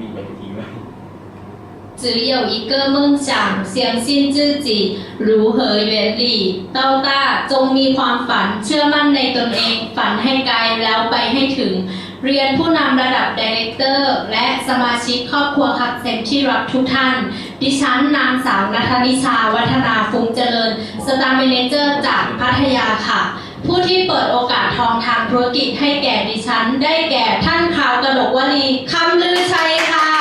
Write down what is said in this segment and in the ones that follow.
มีปฏิทินไหม 只有一个梦想，相信自己如何原理เต้าต้าจงมีความฝันเชื่อมั่นในตนเอง ฝันให้ไกลแล้วไปให้ถึง เรียนผู้นำระดับดีเรคเตอร์ และสมาชิกครอบครัวคักเซนที่รักทุกท่าน ดิฉันนางสาวนัทนิชา วัฒนาฟุ้งเจริญ สตาร์เมเนเจอร์จากพัทยาค่ะ ผู้ที่เปิดโอกาสทองทางธุรกิจให้แก่ดิฉัน ได้แก่ท่านข่าวกระดกวลีคำลือชัยค่ะ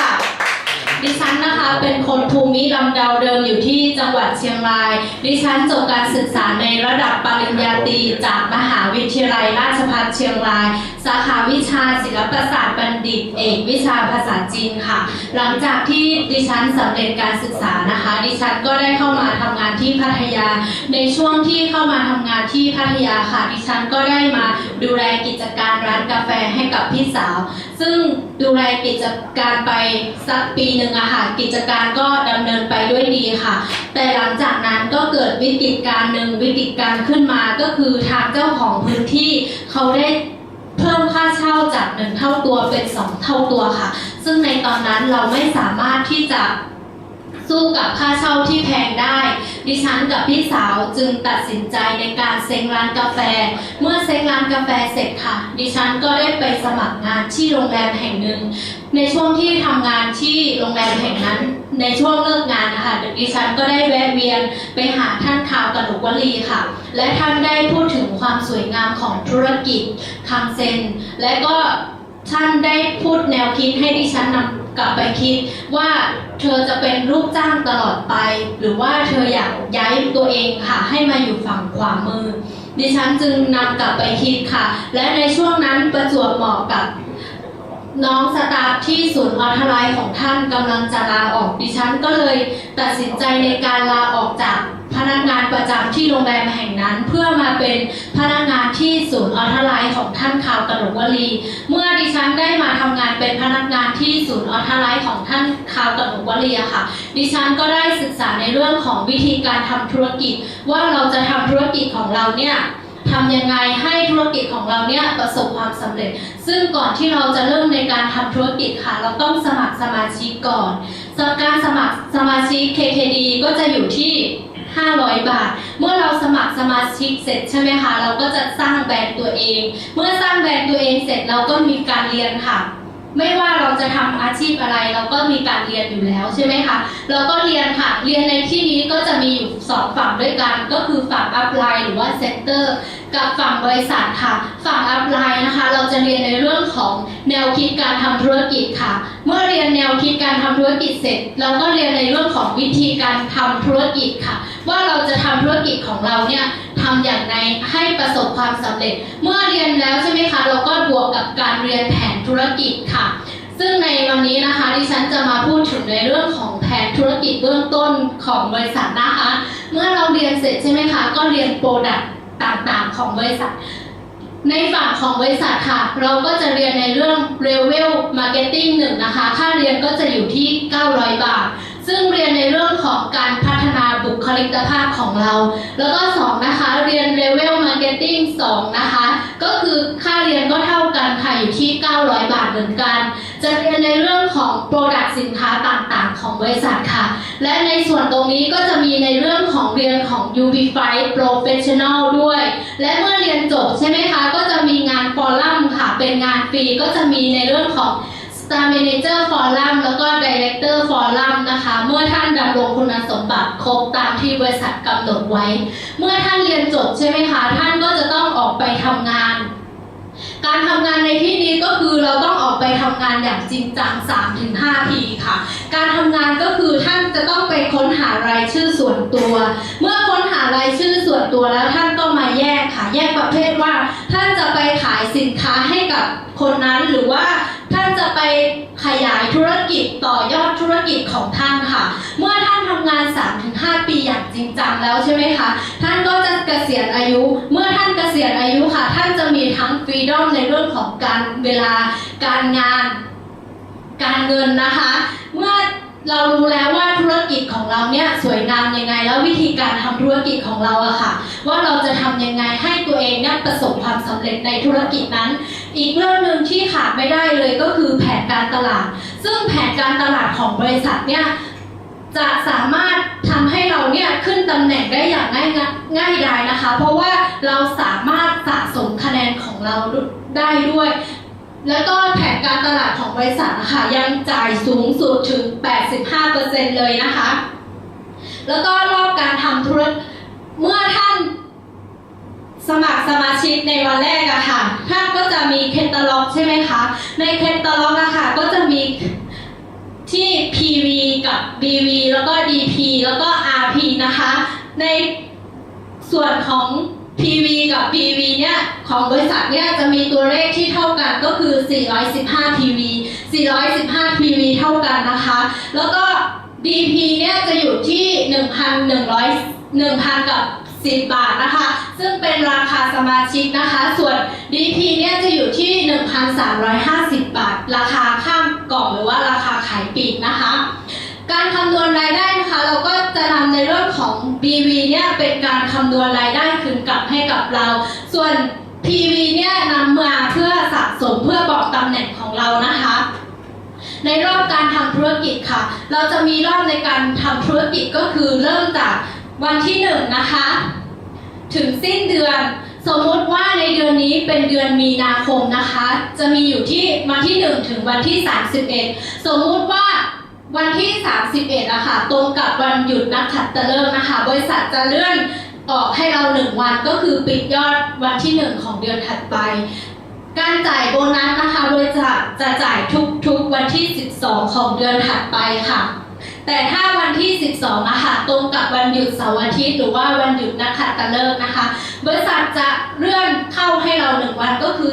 ดิฉันนะคะเป็นคนภูมิลำเดาเดิมอยู่ที่จังหวัดเชียงราย ดิฉันจบการศึกษาในระดับปริญญาตรีจากมหาวิทยาลัยราชภัฏเชียงราย สาขาวิชาศิลปศาสตร์บัณฑิต เอกวิชาภาษาจีนค่ะ หลังจากที่ดิฉันสำเร็จการศึกษานะคะ ดิฉันก็ได้เข้ามาทำงานที่พัทยา ในช่วงที่เข้ามาทำงานที่พัทยาค่ะ ดิฉันก็ได้มาดูแลกิจการร้านกาแฟให้กับพี่สาว ซึ่งดูแลกิจการไปสักปีหนึ่งอะค่ะกิจการก็ดำเนินไปด้วยดีค่ะ แต่หลังจากนั้นก็เกิดวิกฤตการณ์หนึ่งวิกฤตการณ์ขึ้นมาก็คือทางเจ้าของพื้นที่เขาได้เพิ่มค่าเช่าจากหนึ่งเท่าตัวเป็นสองเท่าตัวค่ะ ซึ่งในตอนนั้นเราไม่สามารถที่จะ สู้กับค่าเช่าที่แพงได้ ดิฉันกับพี่สาวจึงตัดสินใจในการเซ็งร้านกาแฟ เมื่อเซ็งร้านกาแฟเสร็จค่ะ ดิฉันก็ได้ไปสมัครงานที่โรงแรมแห่งหนึ่ง ในช่วงที่ทำงานที่โรงแรมแห่งนั้น ในช่วงเลิกงานนะคะดิฉันก็ได้แวะเวียนไปหาท่านข่าวกนกวลีค่ะ และท่านได้พูดถึงความสวยงามของธุรกิจคังเซนและก็ท่านได้พูดแนวคิดให้ดิฉันนำ กลับไปคิดว่าเธอจะเป็นลูกจ้างตลอดไป หรือว่าเธออยากย้ายตัวเองค่ะ ให้มาอยู่ฝั่งขวามือ ดิฉันจึงนำกลับไปคิดค่ะ และในช่วงนั้นประจวบเหมาะกับน้องสตาฟที่ศูนย์ออทไลน์ของท่านกำลังจะลาออกดิฉันก็เลย ตัดสินใจในการลาออกจาก นักงานประจำที่โรงแรมแห่งนั้น เพื่อมาเป็นพนักงานที่ศูนย์ออทไลน์ของท่านข่าวกระหนกวลี เมื่อดิฉันได้มาทำงานเป็นพนักงานที่ศูนย์ออทไลน์ของท่านข่าวกระหนกวลีค่ะ ดิฉันก็ได้ศึกษาในเรื่องของวิธีการทำธุรกิจ ว่าเราจะทำธุรกิจของเราเนี่ยทำยังไงให้ธุรกิจของเราเนี่ยประสบความสำเร็จ ซึ่งก่อนที่เราจะเริ่มในการทำธุรกิจค่ะ เราต้องสมัครสมาชิกก่อนการสมัครสมาชิก KKD ก็จะอยู่ที่ 500 บาท เมื่อเราสมัครสมาชิกเสร็จใช่ไหมคะเราก็จะสร้างแบรนด์ตัวเอง เมื่อสร้างแบรนด์ตัวเองเสร็จเราก็มีการเรียนค่ะ ไม่ว่าเราจะทำอาชีพอะไรเราก็มีการเรียนอยู่แล้วใช่ไหมคะเราก็เรียนค่ะ เรียนในที่นี้ก็จะมีอยู่สองฝั่งด้วยกัน ก็คือฝั่งอัพไลน์หรือว่าเซ็นเตอร์กับฝั่งบริษัทค่ะ ฝั่งอัพไลน์นะคะ เราจะเรียนในเรื่องของแนวคิดการทำธุรกิจค่ะ เมื่อเรียนแนวคิดการทำธุรกิจเสร็จ เราก็เรียนในเรื่องของวิธีการทำธุรกิจค่ะว่าเราจะทำธุรกิจของเราเนี่ยทำอย่างไรให้ประสบความสำเร็จ เมื่อเรียนแล้วใช่ไหมคะ เราก็บวกกับการเรียนแผนธุรกิจค่ะ ซึ่งในวันนี้นะคะดิฉันจะมาพูดถึงในเรื่องของแผนธุรกิจเบื้องต้นของบริษัทนะคะ เมื่อเราเรียนเสร็จใช่ไหมคะก็เรียนโปรดักต์ต่างๆ ของบริษัทในฝั่งของบริษัทค่ะ เราก็จะเรียนในเรื่อง Level Marketing หนึ่งนะคะ ค่าเรียนก็จะอยู่ที่ 900 บาท ซึ่งเรียนในเรื่องของการพัฒนาบุคลิกภาพของเรา แล้วก็สองนะคะเรียน Level Marketing 2นะคะ ก็คือค่าเรียนก็เท่ากันค่ะอยู่ที่ 900 บาทเหมือนกัน จะเรียนในเรื่องของ Product สินค้าต่างๆ ของบริษัทค่ะ และในส่วนตรงนี้ก็จะมีในเรื่องของเรียนของ UB5 Professional ด้วย และเมื่อเรียนจบใช่ไหมคะ ก็จะมีงานฟอรัมค่ะ เป็นงานฟรีก็จะมีในเรื่องของ Star Manager Forum แล้วก็ Director Forum นะคะ เมื่อท่านดำรงคุณสมบัติครบตามที่บริษัทกำหนดไว้ เมื่อท่านเรียนจบใช่ไหมคะ ท่านก็จะต้องออกไปทำงาน การทำงานในที่นี้ก็คือเราต้องออกไปทำงานอย่างจริงจัง3-5ปีค่ะ การทำงานก็คือท่านจะต้องไปค้นหารายชื่อส่วนตัว เมื่อค้นหารายชื่อส่วนตัวแล้วท่านก็มาแยกค่ะ แยกประเภทว่า ท่านจะไปขายสินค้าให้กับคนนั้นหรือว่าท่านจะไป ขยายธุรกิจต่อยอดธุรกิจของท่านค่ะ เมื่อท่านทำงาน 3-5 ปีอย่างจริงจังแล้วใช่ไหมคะท่านก็จะเกษียณอายุ เมื่อท่านเกษียณอายุค่ะ ท่านจะมีทั้งฟรีดอมในเรื่องของการเวลาการงาน การเงินนะคะ เมื่อ เรารู้แล้วว่าธุรกิจของเราเนี่ยสวยงามยังไง แล้ววิธีการทำธุรกิจของเราอะค่ะ ว่าเราจะทำยังไงให้ตัวเองเนี่ยประสบความสำเร็จในธุรกิจนั้น อีกเรื่องหนึ่งที่ขาดไม่ได้เลยก็คือแผนการตลาด ซึ่งแผนการตลาดของบริษัทเนี่ยจะสามารถทำให้เราเนี่ยขึ้นตำแหน่งได้อย่างง่ายง่ายดายนะคะ เพราะว่าเราสามารถสะสมคะแนนของเราได้ด้วย แล้วก็แผนการตลาดของบริษัทนะคะยังจ่ายสูงสุดถึง 85%เลยนะคะ แล้วก็รอบการทำธุรกิจเมื่อท่านสมัครสมาชิกในวันแรกอะค่ะ ท่านก็จะมีแคตตาล็อกใช่ไหมคะ ในแคตตาล็อกอะค่ะก็จะมีที่ PV กับ BV แล้วก็ DP แล้วก็ RP นะคะ ในส่วนของ PV กับ BV เนี่ยของบริษัทเนี่ยจะมีตัวเลขที่เท่ากันก็คือ 415 PV 415 PV เท่ากันนะคะ แล้วก็ DP เนี่ยจะอยู่ที่ 1,100 1,000 กับ 10 บาทนะคะ ซึ่งเป็นราคาสมาชิกนะคะ ส่วน DP เนี่ยจะอยู่ที่ 1,350 บาท ราคาข้ามกล่องหรือว่าราคาขายปีกนะคะ การคำนวณรายได้นะคะ เราก็จะนำในเรื่อง ของ BV เนี่ยเป็นการคำนวณรายได้คืนกลับให้กับเรา ส่วน PV เนี่ยนำมาเพื่อสะสมเพื่อบอกตำแหน่งของเรานะคะ ในรอบการทำธุรกิจค่ะ เราจะมีรอบในการทำธุรกิจก็คือเริ่มจากวันที่หนึ่งนะคะ ถึงสิ้นเดือนสมมติว่าในเดือนนี้เป็นเดือนมีนาคมนะคะ จะมีอยู่ที่วันที่ 1 ถึงวันที่ 31 สมมุติว่า วันที่ 31อะคะตรงกับวันหยุดนักขัตฤกษ์นะคะ บริษัทจะเลื่อนออกให้เรา1วันก็คือปิดยอดวันที่1ของเดือนถัดไป การจ่ายโบนัสนะคะบริษัทจะจ่ายทุกๆวันที่ 12 ของเดือนถัดไปค่ะ แต่ถ้าวันที่ 12อะคะตรงกับวันหยุดเสาร์อาทิตย์หรือว่าวันหยุดนักขัตฤกษ์นะคะ บริษัทจะเลื่อนเข้าให้เราหนึ่งวันก็คือ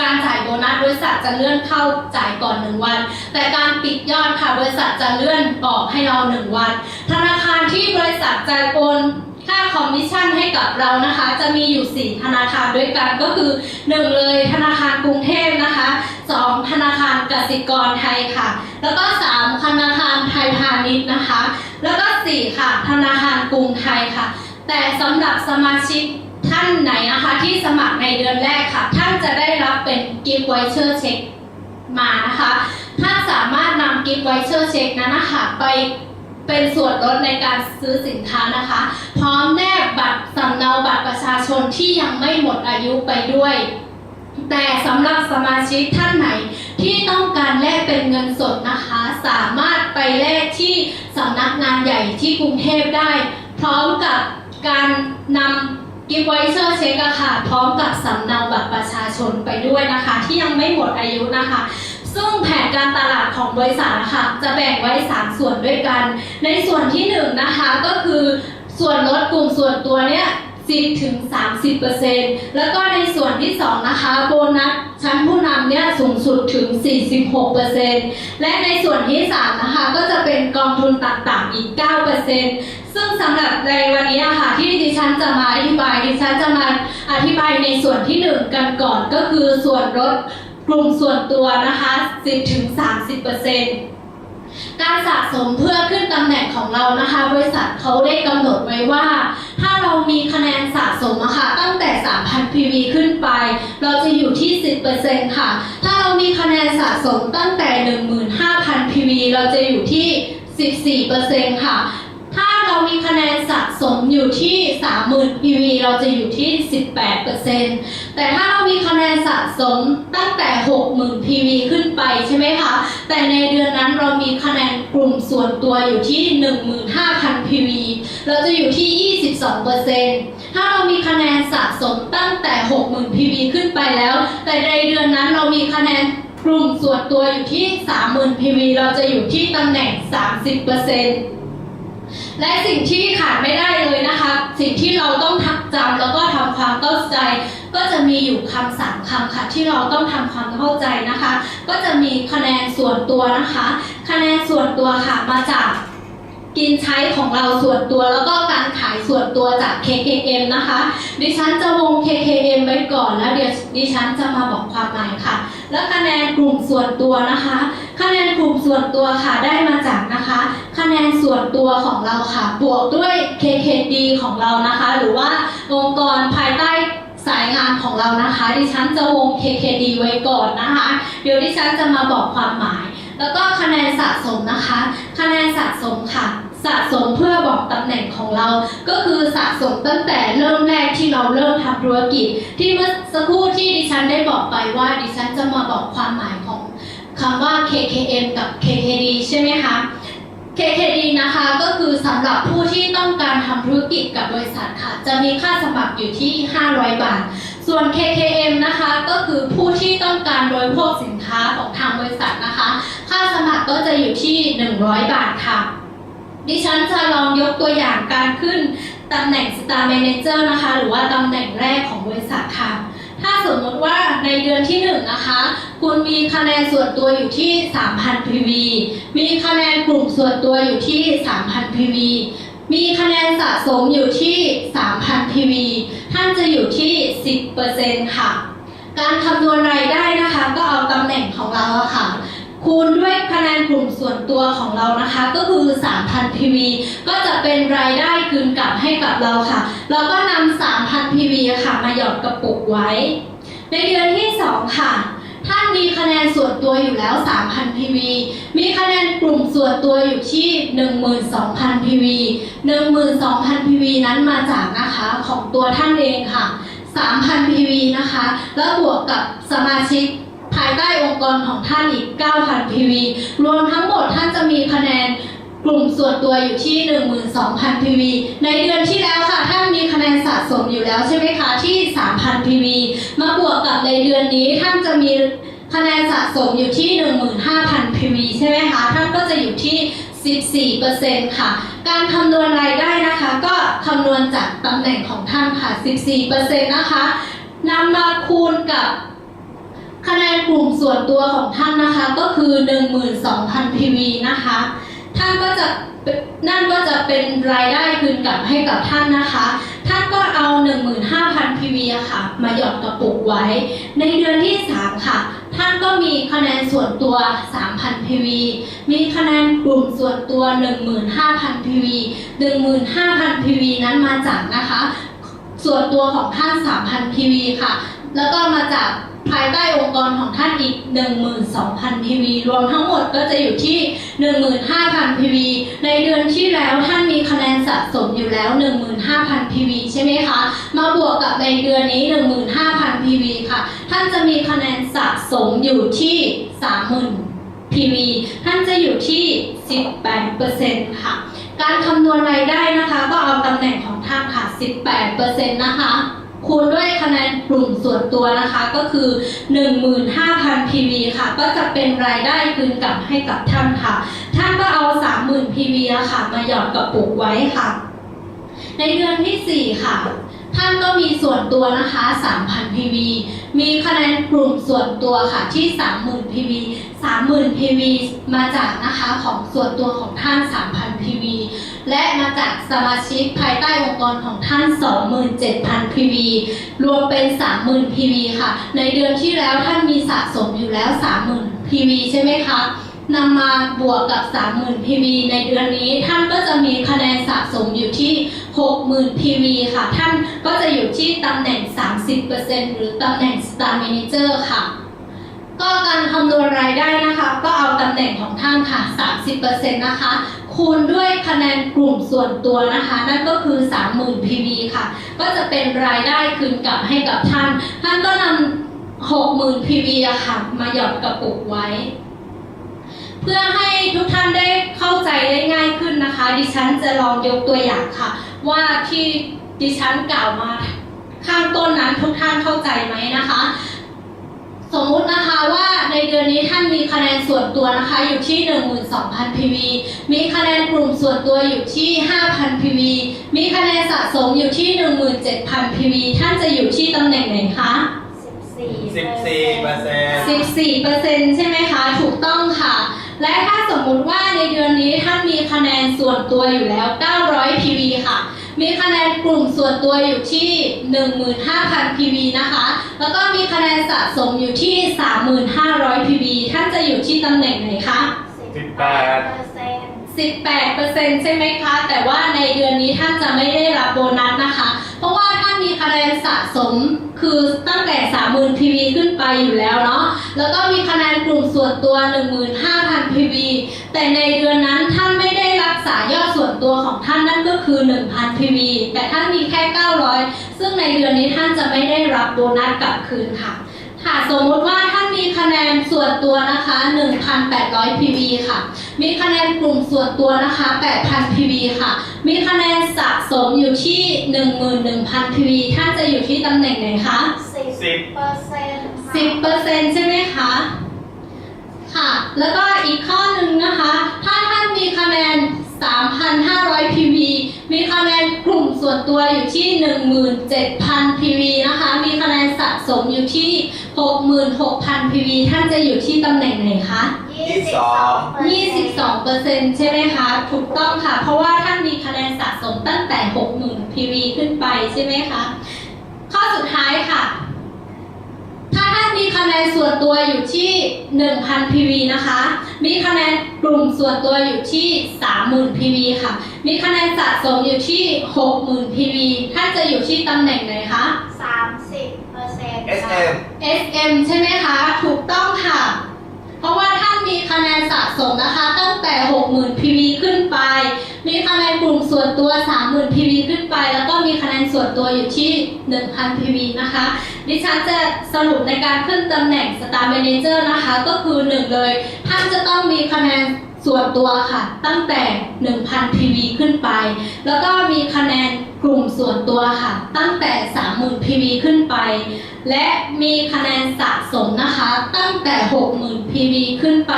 การจ่ายโบนัสบริษัทจะเลื่อนเข้าจ่ายก่อนหนึ่งวัน แต่การปิดยอดค่ะบริษัทจะเลื่อนออกให้เราหนึ่งวัน ธนาคารที่บริษัทจะโอนค่าคอมมิชชั่นให้กับเรานะคะ จะมีอยู่ 4 ธนาคารด้วยกันก็คือ 1 เลยธนาคารกรุงเทพนะคะ 2 ธนาคารกสิกรไทยค่ะ แล้วก็ 3 ธนาคารไทยพาณิชย์นะคะ แล้วก็ 4 ค่ะ ธนาคารกรุงไทยค่ะ แต่สำหรับสมาชิก ท่านไหนนะคะที่สมัครในเดือนแรกค่ะ ท่านจะได้รับเป็นกิฟต์ไวเชอร์เช็คมานะคะ ท่านสามารถนำกิฟต์ไวเชอร์เช็คนั้นนะคะไปเป็นส่วนลดในการซื้อสินค้านะคะ พร้อมแนบบัตรสำเนาบัตรประชาชนที่ยังไม่หมดอายุไปด้วย แต่สำหรับสมาชิกท่านไหนที่ต้องการแลกเป็นเงินสดนะคะ สามารถไปแลกที่สำนักงานใหญ่ที่กรุงเทพได้ พร้อมกับการนำ กิฟต์ไวเชอร์เช็คอะค่ะ พร้อมกับสำเนาบัตรประชาชนไปด้วยนะคะ ที่ยังไม่หมดอายุนะคะ ซึ่งแผนการตลาดของบริษัทนะคะจะแบ่งไว้ 3 ส่วนด้วยกัน ในส่วนที่1นะคะก็คือส่วนลดกลุ่มส่วนตัวเนี่ย10ถึง30%แล้วก็ในส่วนที่ 2 นะคะ โบนัสชั้นผู้นำเนี่ยสูงสุดถึง 46%และในส่วนที่ 3 นะคะ ก็จะเป็นกองทุนต่างๆอีก 9% ซึ่งสำหรับในวันนี้อะค่ะที่ดิฉันจะมาอธิบายดิฉันจะมาอธิบายในส่วนที่ 1 กันก่อนก็คือส่วนลดกลุ่มส่วนตัวนะคะ 10-30%การสะสมเพื่อขึ้นตำแหน่งของเรานะคะ บริษัทเขาได้กำหนดไว้ว่า ถ้าเรามีคะแนนสะสมอะค่ะตั้งแต่ 3,000 PV ขึ้นไป เราจะอยู่ที่ 10%ค่ะ ถ้าเรามีคะแนนสะสมตั้งแต่ 15,000 PV เราจะอยู่ที่ 14%ค่ะ ถ้าเรามีคะแนนสะสมอยู่ที่ 30,000 PV เราจะอยู่ที่ 18%แต่ถ้าเรามีคะแนนสะสมตั้งแต่ 60,000 PV ขึ้นไปใช่ไหมคะ แต่ในเดือนนั้นเรามีคะแนนกลุ่มส่วนตัวอยู่ที่ 15,000 PV เราจะอยู่ที่ 22%ถ้าเรามีคะแนนสะสมตั้งแต่ 60,000 PV ขึ้นไปแล้ว แต่ในเดือนนั้นเรามีคะแนนกลุ่มส่วนตัวอยู่ที่ 30,000 PV เราจะอยู่ที่ตำแหน่ง 30% และสิ่งที่ขาดไม่ได้เลยนะคะ สิ่งที่เราต้องทักจำแล้วก็ทำความเข้าใจ ก็จะมีอยู่คำสามคำค่ะที่เราต้องทำความเข้าใจนะคะ ก็จะมีคะแนนส่วนตัวนะคะ คะแนนส่วนตัวค่ะมาจาก กินใช้ของเราส่วนตัวแล้วก็การขายส่วนตัวจาก KKM นะคะ ดิฉันจะวง KKM ไว้ก่อน แล้วเดี๋ยวดิฉันจะมาบอกความหมายค่ะ และคะแนนกลุ่มส่วนตัวนะคะ คะแนนกลุ่มส่วนส่วนตัวค่ะได้มาจากนะคะ คะแนนส่วนตัวของเราค่ะ บวกด้วย KKD ของเรานะคะ หรือว่าองค์กรภายใต้สายงานของเรานะคะ ดิฉันจะวง KKD ไว้ก่อนนะคะ เดี๋ยวดิฉันจะมาบอกความหมาย แล้วก็คะแนนสะสมนะคะ คะแนนสะสมค่ะ สะสมเพื่อบอกตำแหน่งของเรา ก็คือสะสมตั้งแต่เริ่มแรกที่เราเริ่มทำธุรกิจ ที่เมื่อสักครู่ที่ดิฉันได้บอกไปว่าดิฉันจะมาบอกความหมายของคำว่า KKM กับ KKD ใช่ไหมคะ KKD นะคะก็คือสำหรับผู้ที่ต้องการทำธุรกิจกับบริษัทค่ะ จะมีค่าสมัครอยู่ที่ 500 บาท ส่วน KKM นะคะก็คือผู้ที่ต้องการบริโภคสินค้าของทางบริษัทนะคะ ค่าสมัครก็จะอยู่ที่ 100 บาทค่ะ ดิฉันจะลองยกตัวอย่างการขึ้นตำแหน่ง Star Manager นะคะ หรือว่าตำแหน่งแรกของบริษัทค่ะ ถ้าสมมติว่าในเดือนที่ 1 นะคะ คุณมีคะแนนส่วนตัวอยู่ที่ 3,000 PV มีคะแนนกลุ่มส่วนตัวอยู่ที่ 3,000 PV มีคะแนนสะสมอยู่ที่ 3,000 PV ท่านจะอยู่ที่ 10%ค่ะ การคำนวณรายได้นะคะ ก็เอาตำแหน่งของเราอะค่ะ คูณด้วยคะแนนกลุ่มส่วนตัวของเรานะคะ ก็คือ 3,000 PV ก็จะเป็นรายได้คืนกลับให้กับเราค่ะเราก็นำ3,000 PV ค่ะ มาหยอดกระปุกไว้ ในเดือนที่ 2 ค่ะ ท่านมีคะแนนส่วนตัวอยู่แล้ว 3,000 PV มีคะแนนกลุ่มส่วนตัวอยู่ที่ 12,000 PV 12,000 PV นั้นมาจากนะคะของตัวท่านเองค่ะ 3,000 PV นะคะ แล้วบวกกับสมาชิกภายใต้องค์กรของท่านอีก 9,000 PV รวมทั้งหมดท่านจะมีคะแนน กลุ่มส่วนตัวอยู่ที่ 12,000 PV ในเดือนที่แล้วค่ะ ท่านมีคะแนนสะสมอยู่แล้วใช่ไหมคะ ที่ 3,000 PV มาบวกกับในเดือนนี้ท่านจะมีคะแนนสะสมอยู่ที่ 15,000 PV ใช่ไหมคะ ท่านก็จะอยู่ที่ 14%ค่ะ การคำนวณรายได้นะคะ ก็คำนวณจากตำแหน่งของท่านค่ะ 14%นะคะนำมาคูณกับคะแนนกลุ่มส่วนตัวของท่านนะคะ ก็คือ 12,000 PV นะคะ ท่านก็จะนั่นก็จะเป็นรายได้คืนกลับให้กับท่านนะคะ ท่านก็เอา 15,000 PV ค่ะ มาหยอดกระปุกไว้ ในเดือนที่ 3 ค่ะ ท่านก็มีคะแนนส่วนตัว 3,000 PV มีคะแนนกลุ่มส่วนตัว 15,000 PV 15,000 PV นั้นมาจากนะคะ ส่วนตัวของท่าน 3,000 PV ค่ะ แล้วก็มาจาก ภายใต้องค์กรของท่านอีก 12,000 PV รวมทั้งหมดก็จะอยู่ที่ 15,000 PV ในเดือนที่แล้วท่านมีคะแนนสะสมอยู่แล้ว 15,000 PV ใช่ไหมคะ มาบวกกับในเดือนนี้ 15,000 PV ค่ะ ท่านจะมีคะแนนสะสมอยู่ที่ 30,000 PV ท่านจะอยู่ที่ 18%ค่ะ การคำนวณรายได้นะคะ ก็เอาตำแหน่งของท่านค่ะ 18%นะคะ คูณด้วยคะแนนกลุ่มส่วนตัวนะคะก็คือ 15,000 PV ค่ะ ก็จะเป็นรายได้คืนกลับให้กับท่านค่ะ ท่านก็เอา 30,000 PV อะค่ะ มาหยอดกระปุกไว้ค่ะ ในเดือนที่ 4 ค่ะ ท่านก็มีส่วนตัวนะคะ 3,000 PV มีคะแนนกลุ่มส่วนตัวค่ะที่ 30,000 PV 30,000 PV มาจากนะคะของส่วนตัวของท่าน 3,000 PV และมาจากสมาชิกภายใต้องค์กรของท่าน 27,000 PV รวมเป็น 30,000 PV ค่ะ ในเดือนที่แล้วท่านมีสะสมอยู่แล้ว 30,000 PV ใช่ไหมคะนำมาบวกกับ 30,000 PV ในเดือนนี้ท่านก็จะมีคะแนนสะสมอยู่ที่ 60,000 PV ค่ะ ท่านก็จะอยู่ที่ตำแหน่ง 30%หรือตำแหน่ง Star Manager ค่ะ ก็การคำนวณรายได้นะคะ ก็เอาตำแหน่งของท่านค่ะ 30%นะคะ คูณด้วยคะแนนกลุ่มส่วนตัวนะคะ นั่นก็คือ 30,000 PV ค่ะ ก็จะเป็นรายได้คืนกลับให้กับท่าน ท่านก็นำ60,000 PV อะค่ะ มาหยอดกระปุกไว้ เพื่อให้ทุกท่านได้เข้าใจได้ง่ายขึ้นนะคะ ดิฉันจะลองยกตัวอย่างค่ะ ว่าที่ดิฉันกล่าวมาข้างต้นนั้นทุกท่านเข้าใจไหมนะคะ สมมุตินะคะว่าในเดื อนนี้ท่านมีคะแนนส่วนตัวนะคะอยู่ที่ 12,000 PV มีคะแนนกลุ่มส่วนตัวอยู่ที่ 5,000 PV มีคะแนนสะสมอยู่ที่ 17,000 PV ท่านจะอยู่ที่ตำแหน่งไหนคะสิบสี่เปอร์เซ็นต์14%ใช่ไหมคะ ถูกต้องค่ะ และถ้าสมมุติว่าในเดือนนี้ท่านมีคะแนนส่วนตัวอยู่แล้ว 900 PV ค่ะ มีคะแนนกลุ่มส่วนตัวอยู่ที่ 15,000 PV นะคะ แล้วก็มีคะแนนสะสมอยู่ที่ 3,500 PV ท่านจะอยู่ที่ตำแหน่งไหนคะสิบแปดเปอร์เซ็นต์18%ใช่ไหมคะ แต่ว่าในเดือนนี้ท่านจะไม่ได้รับโบนัสนะคะ เพราะว่าท่านมีคะแนนสะสมคือตั้งแต่ 30,000 PV ขึ้นไปอยู่แล้วเนาะ แล้วก็มีคะแนนกลุ่มส่วนตัว 15,000 PV แต่ในเดือนนั้นายอดส่วนตัวของท่านนั่นก็คือ 1,000 PV แต่ท่านมีแค่ 900 ซึ่งในเดือนนี้ท่านจะไม่ได้รับโบนัสกลับคืนค่ะค่ะสมมุติว่าท่านมีคะแนนส่วนตัวนะคะ 1,800 PV ค่ะ มีคะแนนกลุ่มส่วนตัวนะคะ 8,000 PV ค่ะ มีคะแนนสะสมอยู่ที่ 11,000 PV ท่านจะอยู่ที่ตำแหน่งไหนคะสิบเปอร์เซ็นต์10%ใช่ไหมคะ ค่ะ แล้วก็อีกข้อหนึ่งนะคะ ถ้าท่านมีคะแนน วนตัวอยู่ที่ 17,000 PV นะคะ มีคะแนนสะสมอยู่ที่ 66,000 PV ท่านจะอยู่ที่ตำแหน่งไหนคะยี่สิบสองเปอร์เซ็นต์22%ใช่ไหมคะ ถูกต้องค่ะ เพราะว่าท่านมีคะแนนสะสมตั้งแต่ 60,000 PV ขึ้นไปใช่ไหมคะ ข้อสุดท้ายค่ะถ้าท่าน มีคะแนนส่วนตัวอยู่ที่ 1,000 PV นะคะ มีคะแนนกลุ่มส่วนตัวอยู่ที่ 30,000 PV ค่ะ มีคะแนนสะสมอยู่ที่ 60,000 PV ท่านจะอยู่ที่ตำแหน่งไหนคะสามสิบเปอร์เซ็นต์ SM SM ใช่ไหมคะ ถูกต้องค่ะ เพราะว่าท่านมีคะแนนสะสมนะคะ ตั้งแต่ 60,000 PV ขึ้นไป มีคะแนนกลุ่มส่วนตัว 30,000 PV ขึ้นไป แล้วก็มีคะแนนส่วนตัวอยู่ที่ 1,000 PV นะคะ ดิฉันจะสรุปในการขึ้นตำแหน่ง Star Manager นะคะ ก็คือ1เลย ท่านจะต้องมีคะแนนส่วนตัวค่ะ ตั้งแต่ 1,000 PV ขึ้นไป แล้วก็มีคะแนนกลุ่มส่วนตัวค่ะ ตั้งแต่ 30,000 PV ขึ้นไป และมีคะแนนสะสมนะคะ ตั้งแต่ 60,000 PV ขึ้นไป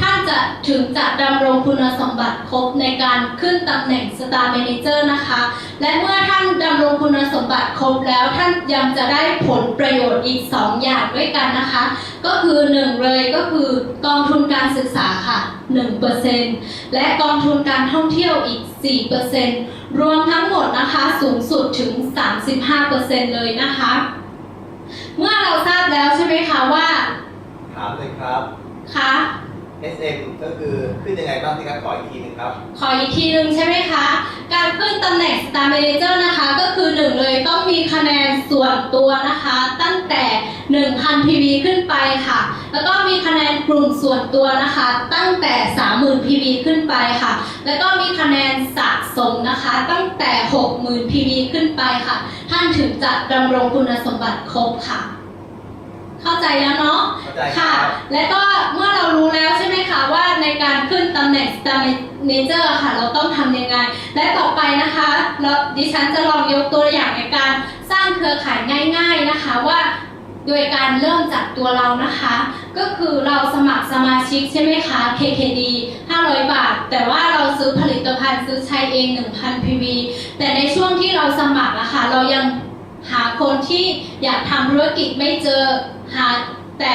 ท่านจะถึงจะดำรงคุณสมบัติครบในการขึ้นตำแหน่ง Star Manager นะคะ และเมื่อท่านดำรงคุณสมบัติครบแล้วท่านยังจะได้ผลประโยชน์อีก 2 อย่างด้วยกันนะคะ ก็คือ 1 เลยก็คือกองทุนการศึกษาค่ะ 1%และกองทุนการท่องเที่ยวอีก 4%รวมทั้งหมดนะคะสูงสุดถึง 35%เลยนะคะ เมื่อเราทราบแล้วใช่ไหมคะว่าถามเลยครับคะ SM ก็คือขึ้นยังไงบ้างที่ครับขออีกทีหนึ่งครับ ขออีกทีหนึ่งใช่ไหมคะ การขึ้นตำแหน่ง Star Manager นะคะ ก็คือหนึ่งเลยต้องมีคะแนนส่วนตัวนะคะ ตั้งแต่ 1,000 PV ขึ้นไปค่ะ แล้วก็มีคะแนนกลุ่มส่วนตัวนะคะ ตั้งแต่ 30,000 PV ขึ้นไปค่ะ แล้วก็มีคะแนนสะสมนะคะ ตั้งแต่ 60,000 PV ขึ้นไปค่ะ ท่านถึงจะดำรงคุณสมบัติครบค่ะ เข้าใจแล้วเนาะเข้าใจคค่ะรับและก็เมื่อเรารู้แล้วใช่ไหมคะว่าในการขึ้นตำแหน่ง Star Manager ค่ะ เราต้องทำยังไง และต่อไปนะคะเราดิฉันจะลองยกตัวอย่างในการสร้างเครือข่ายง่าย ๆนะคะว่าโดยการเริ่มจากตัวเรานะคะ ก็คือเราสมัครสมาชิกใช่ไหมคะ KKD 500 บาท แต่ว่าเราซื้อผลิตภัณฑ์ซื้อใช้เอง 1,000 PV แต่ในช่วงที่เราสมัครนะคะเรายังหาคนที่อยากทำธุรกิจไม่เจอ หาแต่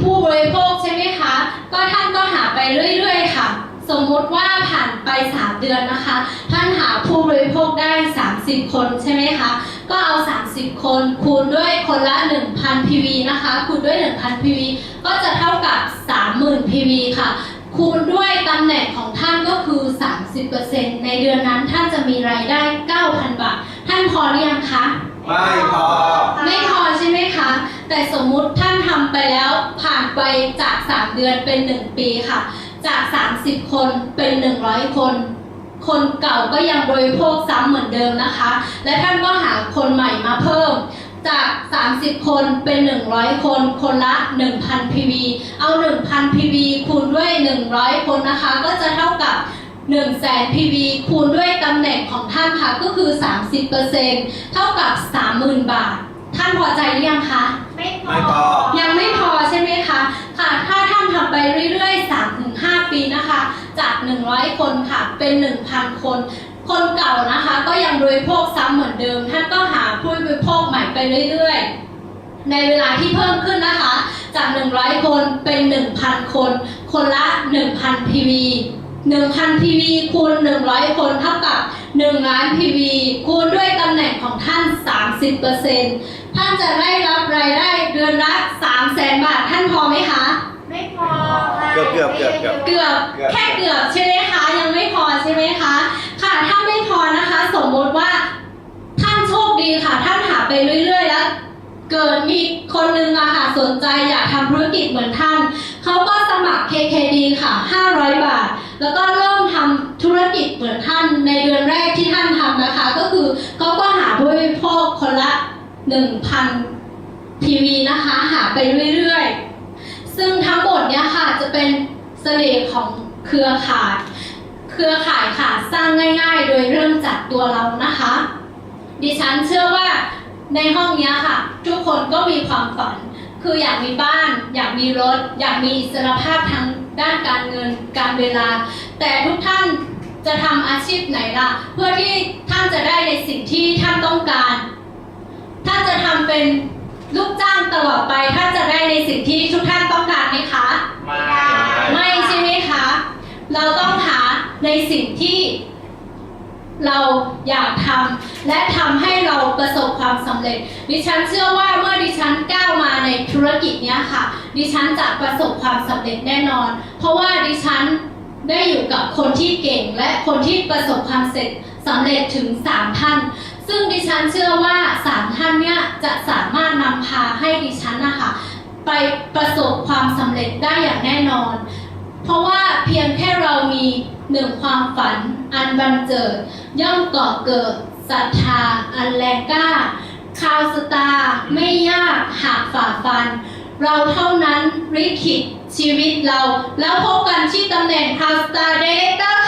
ผู้บริโภคใช่ไหมคะ ก็ท่านก็หาไปเรื่อยๆค่ะ สมมุติว่าผ่านไป 3 เดือนนะคะ ท่านหาผู้บริโภคได้ 30 คนใช่ไหมคะ ก็เอา 30 คนคูณด้วยคนละ 1,000 PV นะคะ คูณด้วย 1,000 PV ก็จะเท่ากับ 30,000 PV ค่ะคูณด้วยตำแหน่งของท่านก็คือ 30%ในเดือนนั้นท่านจะมีรายได้ 9,000 บาท ท่านพอหรือยังคะ ไม่พอ ไม่พอใช่ไหมคะ แต่สมมุติท่านทำไปแล้วผ่านไปจาก 3 เดือนเป็น 1 ปีค่ะ จาก 30 คนเป็น 100 คน คนเก่าก็ยังบริโภคซ้ำเหมือนเดิมนะคะ และท่านก็หาคนใหม่มาเพิ่มจาก 30 คนเป็น 100 คน คนละ 1,000 PV เอา 1,000 PV คูณด้วย 100 คนนะคะ ก็จะเท่ากับ 1แสน PV คูณด้วยตำแหน่งของท่านค่ะก็คือ 30%เท่ากับ 30,000 บาท ท่านพอใจหรือยังคะ ไม่พอ ไม่พอ ยังไม่พอใช่ไหมคะ ค่ะ ถ้าท่านทำไปเรื่อยๆ 3-5 ปีนะคะ จาก 100 คนค่ะ เป็น 1,000 คน คนเก่านะคะ ก็ยังบริโภคซ้ำเหมือนเดิม ท่านก็หาผู้บริโภคใหม่ไปเรื่อยๆในเวลาที่เพิ่มขึ้นนะคะ จาก 100 คนเป็น 1,000 คน คนละ 1,000 PV 1,000 PV คูณ 100 คนเท่ากับ 1 ล้าน PV คูณด้วยตำแหน่งของท่าน 30%ท่านจะได้รับรายได้เดือนละ3 0 0แสนบาทท่านพอไหมคะ ไม่พอค่ะเกือบเกือบเกือบเกือบ เกือบเกือบ แค่เกือบใช่ไหมคะ ยังไม่พอใช่ไหมคะ ค่ะถ้าไม่พอนะคะ สมมติว่าท่านโชคดีค่ะ ท่านหาไปเรื่อยๆแล้ว เกิดมีคนนึงอะค่ะสนใจอยากทำธุรกิจเหมือนท่าน เขาก็สมัคร KKD ค่ะ 500 บาท แล้วก็เริ่มทำธุรกิจเหมือนท่านในเดือนแรกที่ท่านทำนะคะ ก็คือเขาก็หาผู้บริโภคคนละ 1,000 ทีวีนะคะ หาไปเรื่อยๆ ซึ่งทั้งหมดเนี่ยค่ะจะเป็นเสน่ห์ของเครือข่าย เครือข่ายค่ะสร้างง่าย ๆ โดยเริ่มจากตัวเรานะคะ ดิฉันเชื่อว่า ในห้องเนี้ยค่ะ ทุกคนก็มีความฝัน คืออยากมีบ้าน อยากมีรถ อยากมีอิสรภาพทางด้านการเงินการเวลา แต่ทุกท่านจะทำอาชีพไหนล่ะ เพื่อที่ท่านจะได้ในสิ่งที่ท่านต้องการ ท่านจะทำเป็นลูกจ้างตลอดไปท่านจะได้ในสิ่งที่ทุกท่านต้องการไหมคะไม่ไม่ใช่ไหมคะ เราต้องหาในสิ่งที่ เราอยากทำและทำให้เราประสบความสำเร็จ ดิฉันเชื่อว่าเมื่อดิฉันก้าวมาในธุรกิจเนี้ยค่ะ ดิฉันจะประสบความสำเร็จแน่นอน เพราะว่าดิฉันได้อยู่กับคนที่เก่งและคนที่ประสบความเสร็จสำเร็จถึง 3 ท่าน ซึ่งดิฉันเชื่อว่า 3 ท่านเนี่ยจะสามารถนำพาให้ดิฉันนะคะไปประสบความสำเร็จได้อย่างแน่นอน เพราะว่าเพียงแค่เรามี หนึ่งความฝันอันบันเจิด ย่อมก่อเกิดศรัทธาอันแรงกล้าคาวสตาไม่ยากหากฝ่าฟัน เราเท่านั้นริขิตชีวิตเรา แล้วพบกันที่ตำแหน่งคาวสตาร์เดเรคเตอร์